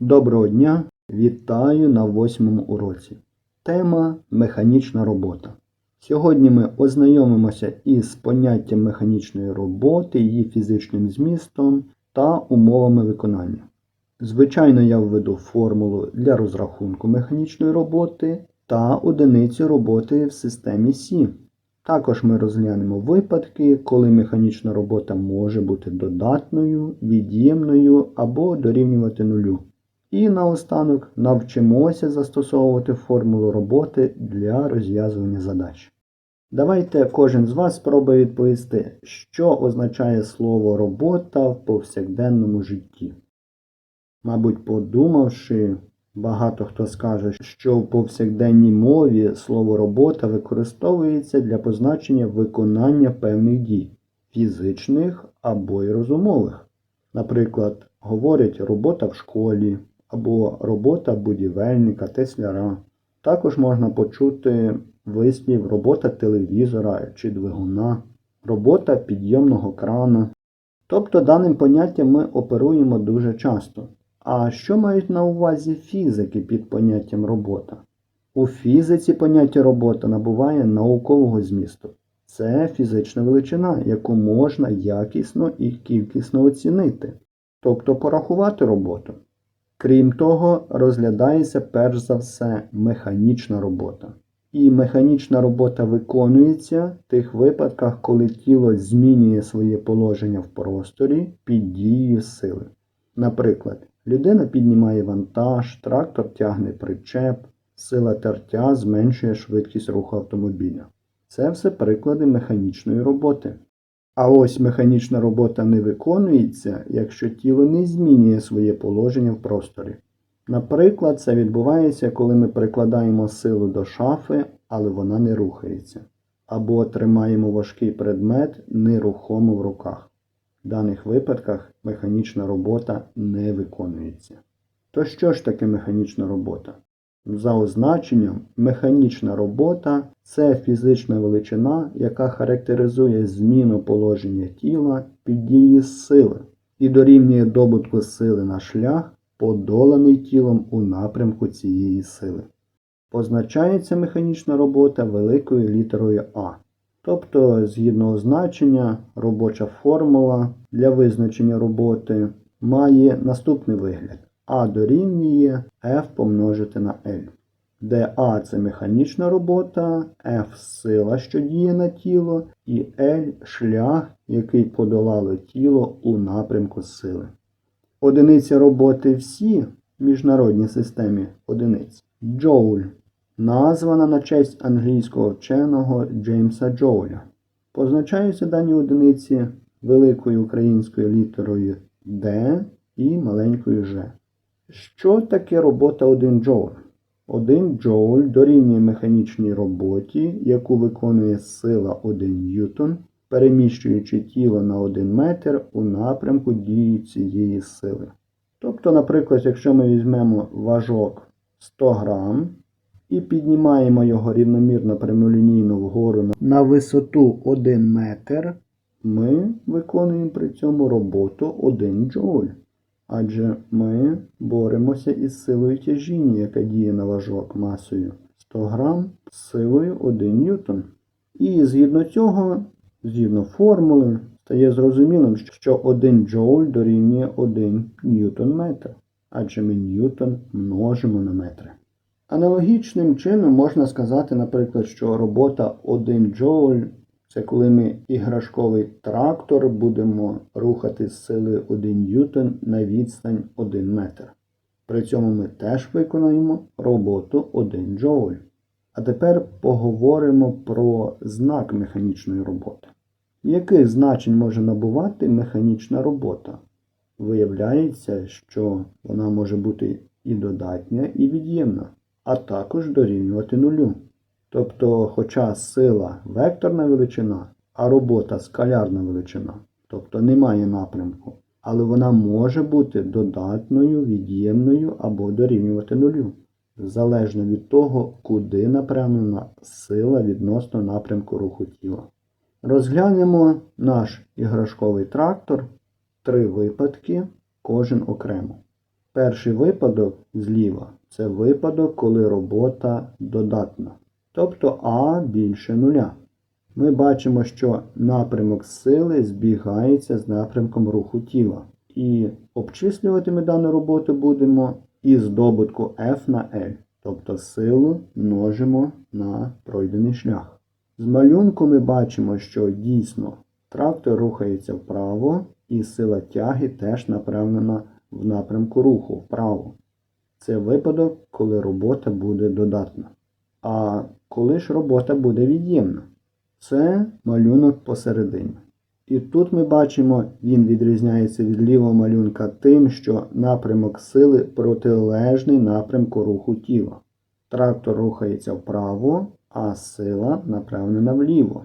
Доброго дня! Вітаю на восьмому уроці. Тема механічна робота. Сьогодні ми ознайомимося із поняттям механічної роботи, її фізичним змістом та умовами виконання. Звичайно, я введу формулу для розрахунку механічної роботи та одиницю роботи в системі Сі. Також ми розглянемо випадки, коли механічна робота може бути додатною, від'ємною або дорівнювати нулю. І наостанок навчимося застосовувати формулу роботи для розв'язування задач. Давайте кожен з вас спробує відповісти, що означає слово робота в повсякденному житті. Мабуть, подумавши, багато хто скаже, що в повсякденній мові слово робота використовується для позначення виконання певних дій, фізичних або й розумових. Наприклад, говорять робота в школі або робота будівельника, тесляра. Також можна почути вислів робота телевізора чи двигуна, робота підйомного крану. Тобто даним поняттям ми оперуємо дуже часто. А що мають на увазі фізики під поняттям робота? У фізиці поняття робота набуває наукового змісту. Це фізична величина, яку можна якісно і кількісно оцінити, тобто порахувати роботу. Крім того, розглядається перш за все механічна робота. І механічна робота виконується в тих випадках, коли тіло змінює своє положення в просторі під дією сили. Наприклад, людина піднімає вантаж, трактор тягне причеп, сила тертя зменшує швидкість руху автомобіля. Це все приклади механічної роботи. А ось механічна робота не виконується, якщо тіло не змінює своє положення в просторі. Наприклад, це відбувається, коли ми прикладаємо силу до шафи, але вона не рухається, або тримаємо важкий предмет нерухомо в руках. В даних випадках механічна робота не виконується. То що ж таке механічна робота? За означенням, механічна робота це фізична величина, яка характеризує зміну положення тіла під дією сили і дорівнює добутку сили на шлях, подоланий тілом у напрямку цієї сили. Позначається механічна робота великою літерою А. Тобто, згідно означення, робоча формула для визначення роботи має наступний вигляд. А дорівнює F помножити на L, де А це механічна робота, F сила, що діє на тіло, і L шлях, який подолало тіло у напрямку сили. Одиниця роботи всі в міжнародній системі одиниць Джоуль, названа на честь англійського вченого Джеймса Джоуля. Позначаються дані одиниці великою українською літерою D і маленькою G. Що таке робота 1 джоуль? 1 джоуль дорівнює механічній роботі, яку виконує сила 1 ньютон, переміщуючи тіло на 1 метр у напрямку дії цієї сили. Тобто, наприклад, якщо ми візьмемо важок 100 грам і піднімаємо його рівномірно прямолінійно вгору на висоту 1 метр, ми виконуємо при цьому роботу 1 джоуль. Адже ми боремося із силою тяжіння, яка діє на важок масою 100 грам з силою 1 ньютон. І згідно цього, згідно формули, стає зрозумілим, що 1 джоуль дорівнює 1 ньютон метр, адже ми ньютон множимо на метри. Аналогічним чином можна сказати, наприклад, що робота 1 джоуль це коли ми іграшковий трактор будемо рухати з сили 1 ньютон на відстань 1 метр. При цьому ми теж виконуємо роботу 1 джоуль. А тепер поговоримо про знак механічної роботи. Яких значень може набувати механічна робота? Виявляється, що вона може бути і додатня, і від'ємна, а також дорівнювати нулю. Тобто, хоча сила векторна величина, а робота скалярна величина, тобто немає напрямку, але вона може бути додатною, від'ємною або дорівнювати нулю, залежно від того, куди напрямлена сила відносно напрямку руху тіла. Розглянемо наш іграшковий трактор, три випадки, кожен окремо. Перший випадок зліва це випадок, коли робота додатна. Тобто А більше нуля. Ми бачимо, що напрямок сили збігається з напрямком руху тіла. І обчислювати ми дану роботу будемо із добутку F на L. Тобто силу множимо на пройдений шлях. З малюнку ми бачимо, що дійсно трактор рухається вправо, і сила тяги теж направлена в напрямку руху вправо. Це випадок, коли робота буде додатна. А коли ж робота буде від'ємна? Це малюнок посередині. І тут ми бачимо, він відрізняється від лівого малюнка тим, що напрямок сили протилежний напрямку руху тіла. Трактор рухається вправо, а сила направлена вліво.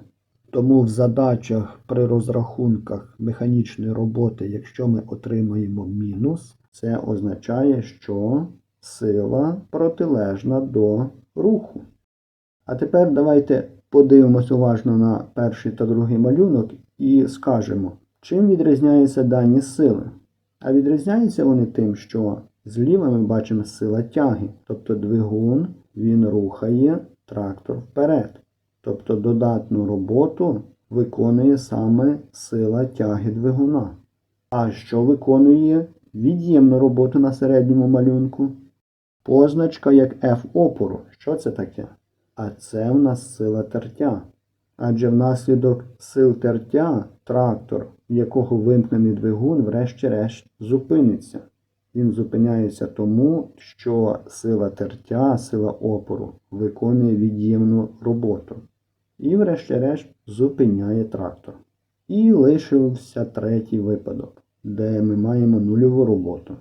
Тому в задачах при розрахунках механічної роботи, якщо ми отримаємо мінус, це означає, що сила протилежна до руху. А тепер давайте подивимось уважно на перший та другий малюнок і скажемо, чим відрізняються дані сили. А відрізняються вони тим, що зліва ми бачимо сила тяги, тобто двигун він рухає трактор вперед. Тобто додатну роботу виконує саме сила тяги двигуна. А що виконує від'ємну роботу на середньому малюнку? Позначка як F опору. Що це таке? А це в нас сила тертя. Адже внаслідок сил тертя трактор, в якого вимкнений двигун, врешті-решт зупиниться. Він зупиняється тому, що сила тертя, сила опору виконує від'ємну роботу. І, врешті-решт, зупиняє трактор. І лишився третій випадок, де ми маємо нульову роботу.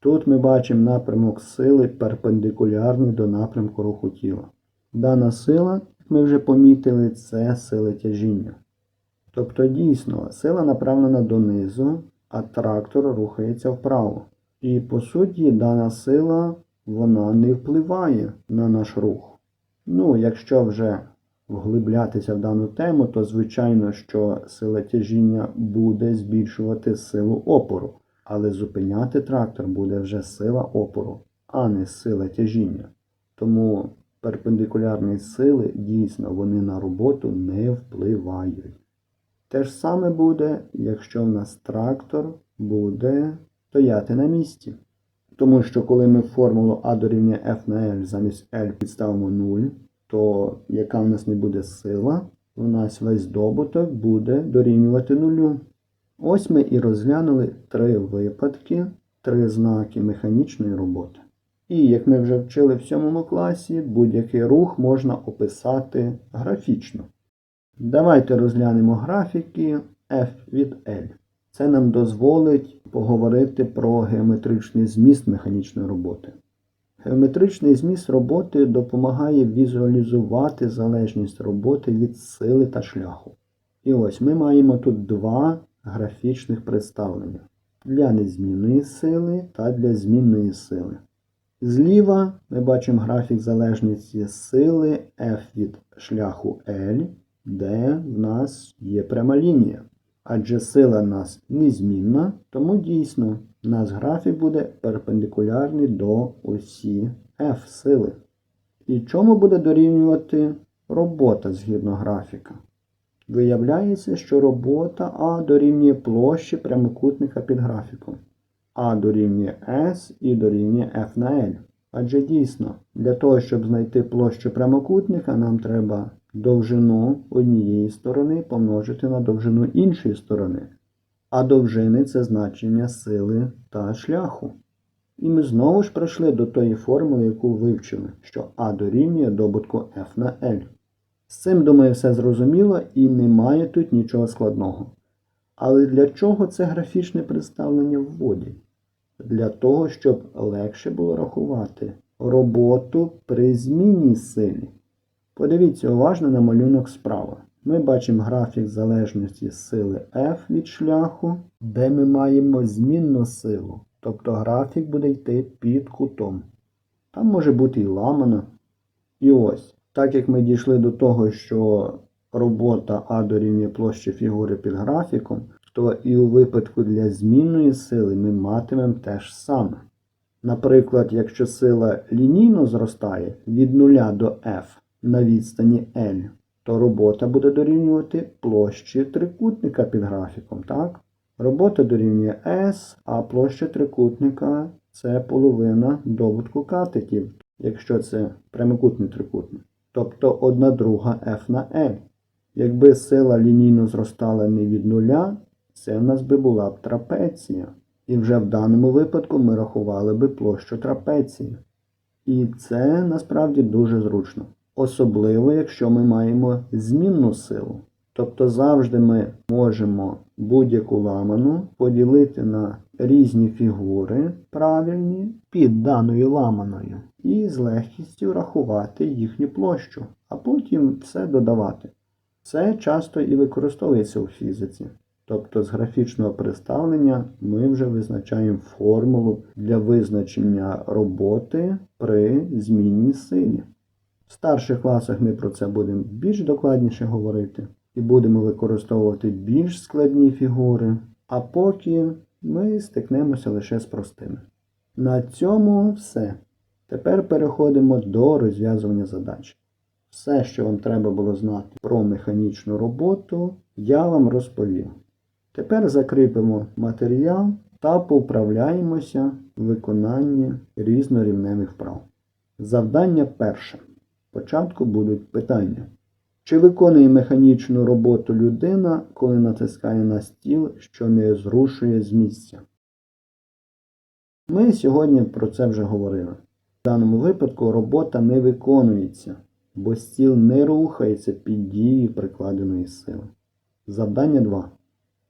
Тут ми бачимо напрямок сили перпендикулярний до напрямку руху тіла. Дана сила, як ми вже помітили, це сила тяжіння. Тобто дійсно сила направлена донизу, а трактор рухається вправо. І по суті дана сила вона не впливає на наш рух. Ну, якщо вже вглиблятися в дану тему, то звичайно, що сила тяжіння буде збільшувати силу опору, але зупиняти трактор буде вже сила опору, а не сила тяжіння. Тому перпендикулярні сили дійсно вони на роботу не впливають. Те ж саме буде, якщо в нас трактор буде стояти на місці. Тому що коли ми формулу А дорівнює F на L замість L підставимо 0, то яка в нас не буде сила, у нас весь добуток буде дорівнювати нулю. Ось ми і розглянули три випадки, три знаки механічної роботи. І як ми вже вчили в сьомому класі, будь-який рух можна описати графічно. Давайте розглянемо графіки F від L. Це нам дозволить поговорити про геометричний зміст механічної роботи. Геометричний зміст роботи допомагає візуалізувати залежність роботи від сили та шляху. І ось ми маємо тут два графічних представлення для незмінної сили та для змінної сили. Зліва ми бачимо графік залежності сили F від шляху L, де в нас є пряма лінія. Адже сила в нас незмінна, тому дійсно у нас графік буде перпендикулярний до осі F сили. І чому буде дорівнювати робота згідно графіка? Виявляється, що робота А дорівнює площі прямокутника під графіком. А дорівнює S і дорівнює F на L. Адже дійсно, для того, щоб знайти площу прямокутника, нам треба довжину однієї сторони помножити на довжину іншої сторони. А довжини це значення сили та шляху. І ми знову ж прийшли до тої формули, яку вивчили, що А дорівнює добутку F на L. З цим, думаю, все зрозуміло і немає тут нічого складного. Але для чого це графічне представлення вводять? Для того, щоб легше було рахувати роботу при змінній силі. Подивіться уважно на малюнок справа. Ми бачимо графік залежності сили F від шляху, де ми маємо змінну силу. Тобто графік буде йти під кутом. Там може бути і ламана. І ось, так як ми дійшли до того, що робота А дорівнює площі фігури під графіком, то і у випадку для змінної сили ми матимемо те ж саме. Наприклад, якщо сила лінійно зростає від 0 до F на відстані L, то робота буде дорівнювати площі трикутника під графіком, так? Робота дорівнює S, а площа трикутника це половина добутку катетів, якщо це прямокутний трикутник. Тобто 1 друга F на L. Якби сила лінійно зростала не від нуля, це в нас би була б трапеція. І вже в даному випадку ми рахували би площу трапеції. І це насправді дуже зручно. Особливо, якщо ми маємо змінну силу. Тобто завжди ми можемо будь-яку ламану поділити на різні фігури правильні під даною ламаною і з легкістю рахувати їхню площу, а потім все додавати. Це часто і використовується у фізиці. Тобто з графічного представлення ми вже визначаємо формулу для визначення роботи при змінній силі. В старших класах ми про це будемо більш докладніше говорити і будемо використовувати більш складні фігури, а поки ми стикнемося лише з простими. На цьому все. Тепер переходимо до розв'язування задач. Все, що вам треба було знати про механічну роботу, я вам розповів. Тепер закріпимо матеріал та поуправляємося в виконанні різнорівневих вправ. Завдання перше. Спочатку будуть питання. Чи виконує механічну роботу людина, коли натискає на стіл, що не зрушує з місця? Ми сьогодні про це вже говорили. В даному випадку робота не виконується, бо стіл не рухається під дією прикладеної сили. Завдання 2.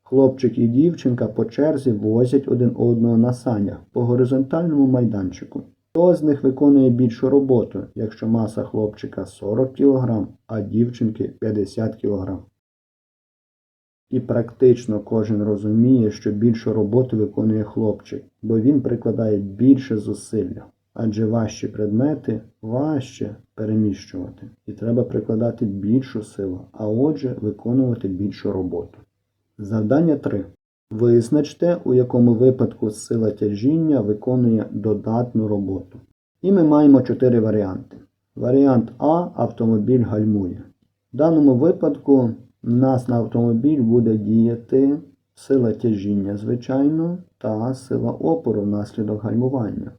Хлопчик і дівчинка по черзі возять один одного на санях по горизонтальному майданчику. Хто з них виконує більшу роботу, якщо маса хлопчика 40 кг, а дівчинки 50 кг? І практично кожен розуміє, що більшу роботу виконує хлопчик, бо він прикладає більше зусилля. Адже важчі предмети важче переміщувати. І треба прикладати більшу силу, а отже виконувати більшу роботу. Завдання 3. Визначте, у якому випадку сила тяжіння виконує додатну роботу. І ми маємо 4 варіанти. Варіант А автомобіль гальмує. В даному випадку в нас на автомобіль буде діяти сила тяжіння, звичайно, та сила опору внаслідок гальмування.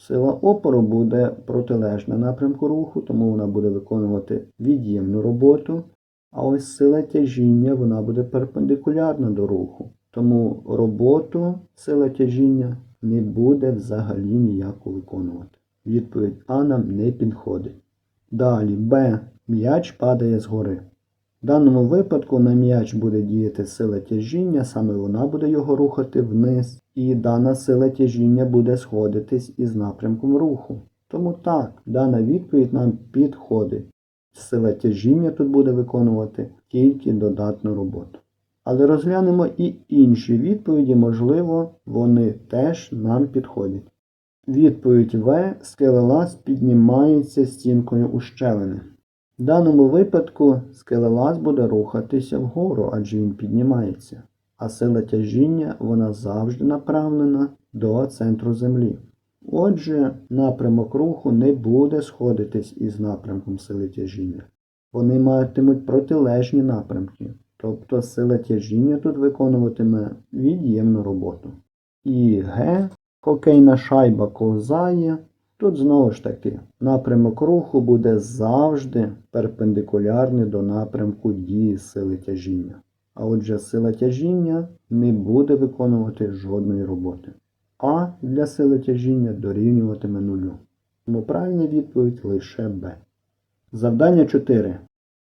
Сила опору буде протилежна напрямку руху, тому вона буде виконувати від'ємну роботу. А ось сила тяжіння вона буде перпендикулярна до руху. Тому роботу сила тяжіння не буде взагалі ніяку виконувати. Відповідь А нам не підходить. Далі Б. М'яч падає згори. В даному випадку на м'яч буде діяти сила тяжіння, саме вона буде його рухати вниз, і дана сила тяжіння буде сходитись із напрямком руху. Тому так, дана відповідь нам підходить. Сила тяжіння тут буде виконувати тільки додатну роботу. Але розглянемо і інші відповіді, можливо, вони теж нам підходять. Відповідь В. Скелелаз піднімається стінкою ущелини. В даному випадку скелелаз буде рухатися вгору, адже він піднімається, а сила тяжіння вона завжди направлена до центру землі. Отже, напрямок руху не буде сходитись із напрямком сили тяжіння. Вони матимуть протилежні напрямки, тобто сила тяжіння тут виконуватиме від'ємну роботу. І Г. Хокейна шайба ковзає. Тут знову ж таки напрямок руху буде завжди перпендикулярний до напрямку дії сили тяжіння. А отже, сила тяжіння не буде виконувати жодної роботи. А для сили тяжіння дорівнюватиме нулю. Тому правильна відповідь лише Б. Завдання 4.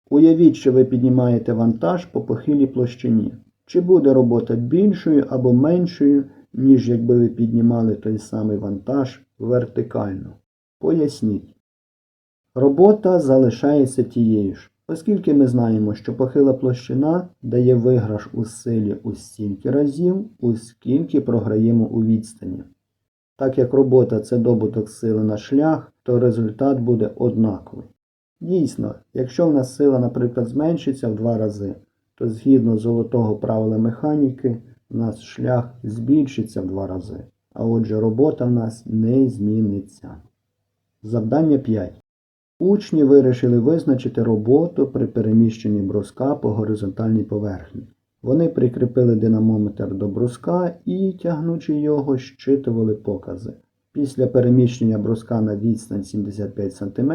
Уявіть, що ви піднімаєте вантаж по похилій площині. Чи буде робота більшою або меншою, ніж якби ви піднімали той самий вантаж вертикально? Поясніть. Робота залишається тією ж, оскільки ми знаємо, що похила площина дає виграш у силі у стільки разів, оскільки програємо у відстані. Так як робота це добуток сили на шлях, то результат буде однаковий. Дійсно, якщо в нас сила, наприклад, зменшиться в два рази, то згідно золотого правила механіки, у нас шлях збільшиться в два рази. А отже, робота в нас не зміниться. Завдання 5. Учні вирішили визначити роботу при переміщенні бруска по горизонтальній поверхні. Вони прикріпили динамометр до бруска і, тягнучи його, щитували покази. Після переміщення бруска на відстань 75 см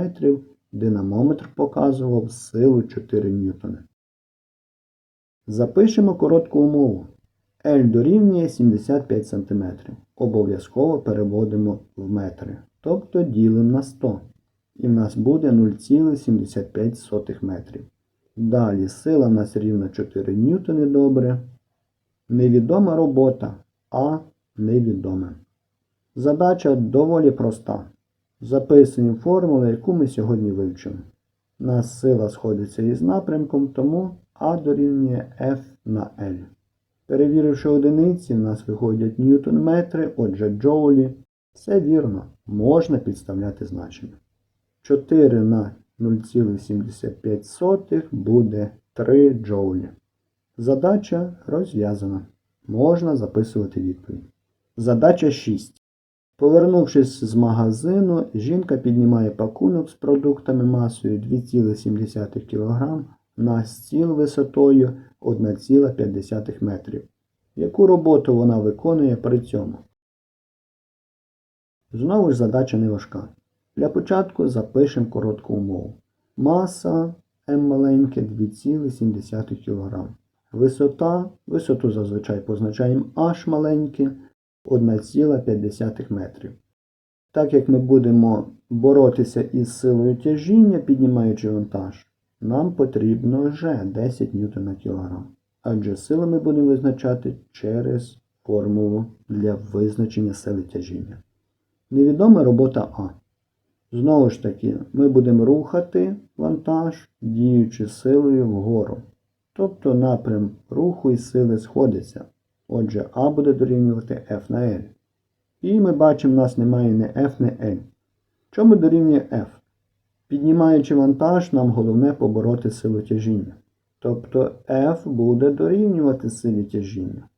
динамометр показував силу 4 ньютони. Запишемо коротку умову. L дорівнює 75 см. Обов'язково переводимо в метри. Тобто ділимо на 100. І в нас буде 0,75 метрів. Далі сила в нас рівна 4 ньютони добре. Невідома робота, а невідоме. Задача доволі проста. Записуємо формулу, яку ми сьогодні вивчимо. У нас сила сходиться із напрямком, тому А дорівнює F на L. Перевіривши одиниці, в нас виходять ньютон-метри, отже джоулі. Все вірно, можна підставляти значення. 4 на 0,75 буде 3 джоулі. Задача розв'язана. Можна записувати відповідь. Задача 6. Повернувшись з магазину, жінка піднімає пакунок з продуктами масою 2,7 кг на стіл висотою 1,5 метрів. Яку роботу вона виконує при цьому? Знову ж задача не важка. Для початку запишемо коротку умову. Маса М маленьке 2,7 кг. Висота, висоту зазвичай позначаємо H маленьке 1,5 метрів. Так як ми будемо боротися із силою тяжіння, піднімаючи вантаж, нам потрібно вже 10 ньютон на кілограм. Адже силу ми будемо визначати через формулу для визначення сили тяжіння. Невідома робота А. Знову ж таки, ми будемо рухати вантаж, діючи силою вгору. Тобто напрям руху і сили сходиться. Отже, А буде дорівнювати F на L. І ми бачимо, в нас немає ні F, ні L. Чому дорівнює F? Піднімаючи вантаж, нам головне побороти силу тяжіння. Тобто F буде дорівнювати силі тяжіння.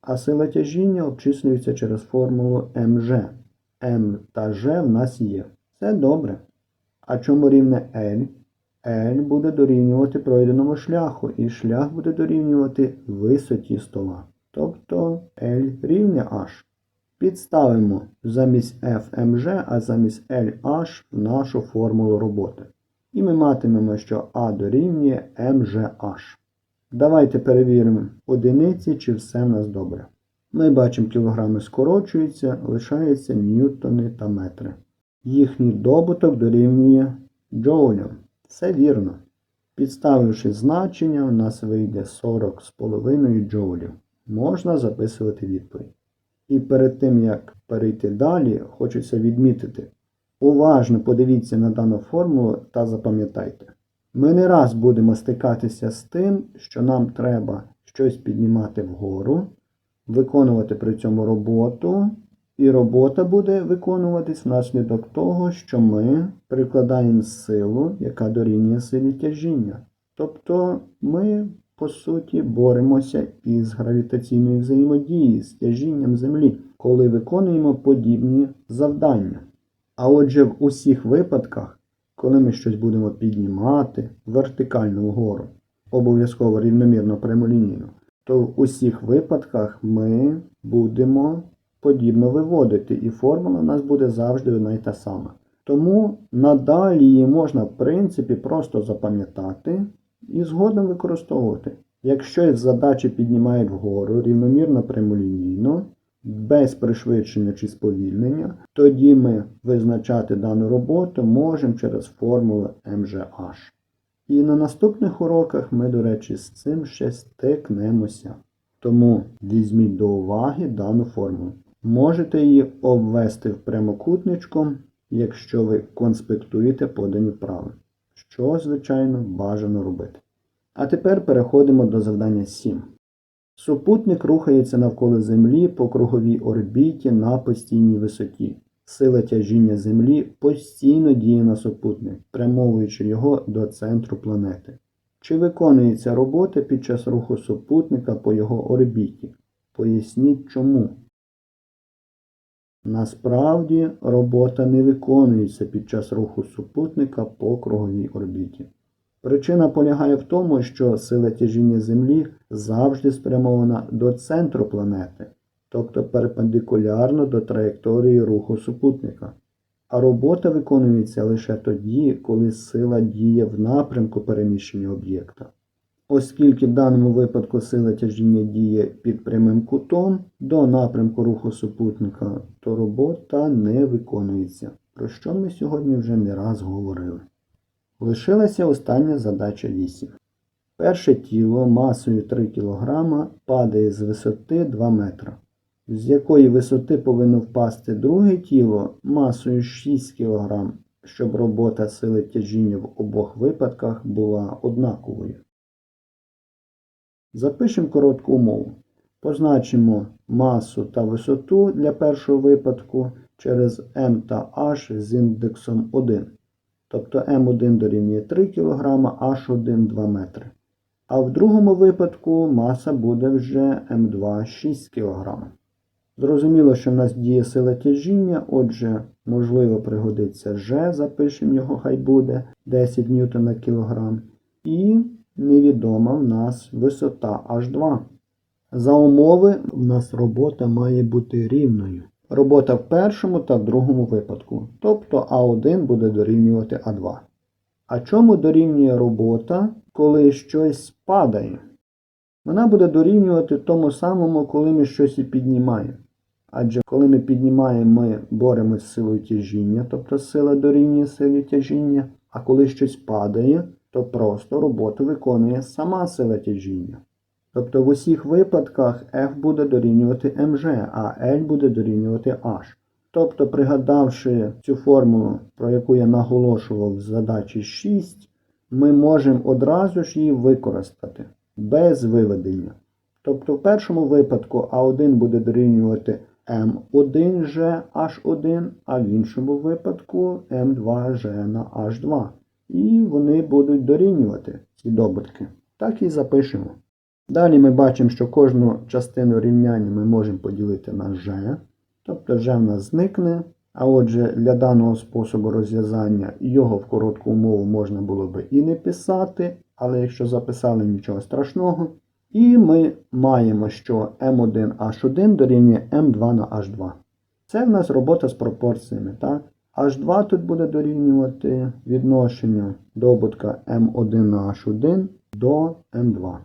А сила тяжіння обчислюється через формулу mg. m та g в нас є. Це добре. А чому рівне L? L буде дорівнювати пройденому шляху, і шлях буде дорівнювати висоті стола. Тобто L рівня H. Підставимо замість FMG, а замість LH в нашу формулу роботи. І ми матимемо, що А дорівнює MGH. Давайте перевіримо одиниці, чи все в нас добре. Ми бачимо, кілограми скорочуються, лишаються ньютони та метри. Їхній добуток дорівнює джоулям. Все вірно. Підставивши значення, у нас вийде 40,5 джоулів. Можна записувати відповідь. І перед тим, як перейти далі, хочеться відмітити. Уважно подивіться на дану формулу та запам'ятайте. Ми не раз будемо стикатися з тим, що нам треба щось піднімати вгору, виконувати при цьому роботу, і робота буде виконуватись внаслідок того, що ми прикладаємо силу, яка дорівнює силі тяжіння. Тобто ми, по суті, боремося із гравітаційною взаємодією, з тяжінням Землі, коли виконуємо подібні завдання. А отже, в усіх випадках, коли ми щось будемо піднімати вертикально вгору, обов'язково рівномірно прямолінійно, то в усіх випадках ми будемо подібно виводити, і формула у нас буде завжди одна й та сама. Тому надалі її можна, в принципі, просто запам'ятати і згодом використовувати. Якщо задачі піднімають вгору рівномірно прямолінійно, без пришвидшення чи сповільнення, тоді ми визначати дану роботу можемо через формулу MGH. І на наступних уроках ми, до речі, з цим ще стикнемося. Тому візьміть до уваги дану формулу. Можете її обвести в прямокутничком, якщо ви конспектуєте подані вправи, що, звичайно, бажано робити. А тепер переходимо до завдання 7. Супутник рухається навколо Землі по круговій орбіті на постійній висоті. Сила тяжіння Землі постійно діє на супутник, прямовуючи його до центру планети. Чи виконується робота під час руху супутника по його орбіті? Поясніть чому. Насправді робота не виконується під час руху супутника по круговій орбіті. Причина полягає в тому, що сила тяжіння Землі завжди спрямована до центру планети, тобто перпендикулярно до траєкторії руху супутника. А робота виконується лише тоді, коли сила діє в напрямку переміщення об'єкта. Оскільки в даному випадку сила тяжіння діє під прямим кутом до напрямку руху супутника, то робота не виконується, про що ми сьогодні вже не раз говорили. Лишилася остання задача 8. Перше тіло масою 3 кг падає з висоти 2 метра, з якої висоти повинно впасти друге тіло масою 6 кг, щоб робота сили тяжіння в обох випадках була однаковою. Запишемо коротку умову. Позначимо масу та висоту для першого випадку через m та h з індексом 1. Тобто m1 дорівнює 3 кг, h1 2 метри. А в другому випадку маса буде вже m2 6 кг. Зрозуміло, що в нас діє сила тяжіння, отже, можливо, пригодиться G, запишемо його, хай буде 10 ньютон на кілограм. І невідома в нас висота H2. За умови в нас робота має бути рівною. Робота в першому та в другому випадку. Тобто А1 буде дорівнювати А2. А чому дорівнює робота, коли щось падає? Вона буде дорівнювати тому самому, коли ми щось і піднімаємо. Адже коли ми піднімаємо, ми боремося з силою тяжіння, тобто сила дорівнює силі тяжіння, а коли щось падає, то просто роботу виконує сама сила тяжіння. Тобто в усіх випадках F буде дорівнювати mg, а L буде дорівнювати H. Тобто, пригадавши цю формулу, про яку я наголошував в задачі 6, ми можемо одразу ж її використати без виведення. Тобто в першому випадку А1 буде дорівнювати М1G H1, а в іншому випадку М2G на H2. І вони будуть дорівнювати ці добутки. Так і запишемо. Далі ми бачимо, що кожну частину рівняння ми можемо поділити на g, тобто g в нас зникне. А отже, для даного способу розв'язання його в коротку умову можна було би і не писати, але якщо записали нічого страшного. І ми маємо, що m1h1 дорівнює m2 на h2. Це в нас робота з пропорціями. так? H2 тут буде дорівнювати відношенню добутка m1 на h1 до m2.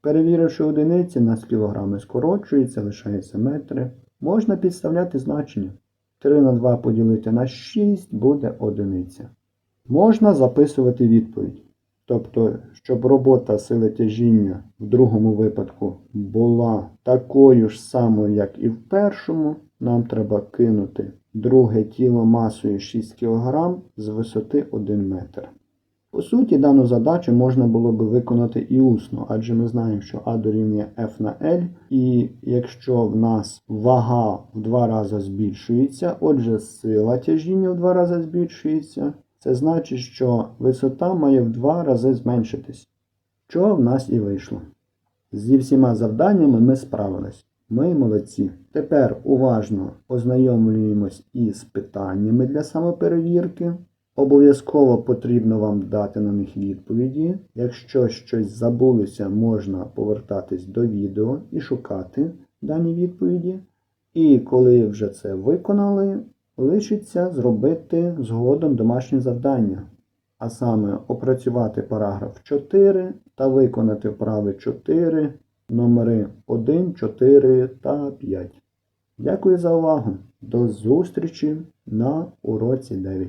Перевіривши одиниці, нас кілограми скорочується, лишається метри. Можна підставляти значення. 3 на 2 поділити на 6 буде одиниця. Можна записувати відповідь. Тобто, щоб робота сили тяжіння в другому випадку була такою ж самою, як і в першому, нам треба кинути друге тіло масою 6 кг з висоти 1 метр. По суті, дану задачу можна було би виконати і усно, адже ми знаємо, що А дорівнює F на L, і якщо в нас вага в два рази збільшується, отже, сила тяжіння в два рази збільшується, це значить, що висота має в два рази зменшитись. Що в нас і вийшло. Зі всіма завданнями ми справились. Ми молодці. Тепер уважно ознайомлюємось із питаннями для самоперевірки. Обов'язково потрібно вам дати на них відповіді. Якщо щось забулося, можна повертатись до відео і шукати дані відповіді. І коли вже це виконали, лишиться зробити згодом домашнє завдання. А саме опрацювати параграф 4 та виконати вправи 4, номери 1, 4 та 5. Дякую за увагу. До зустрічі на уроці 9.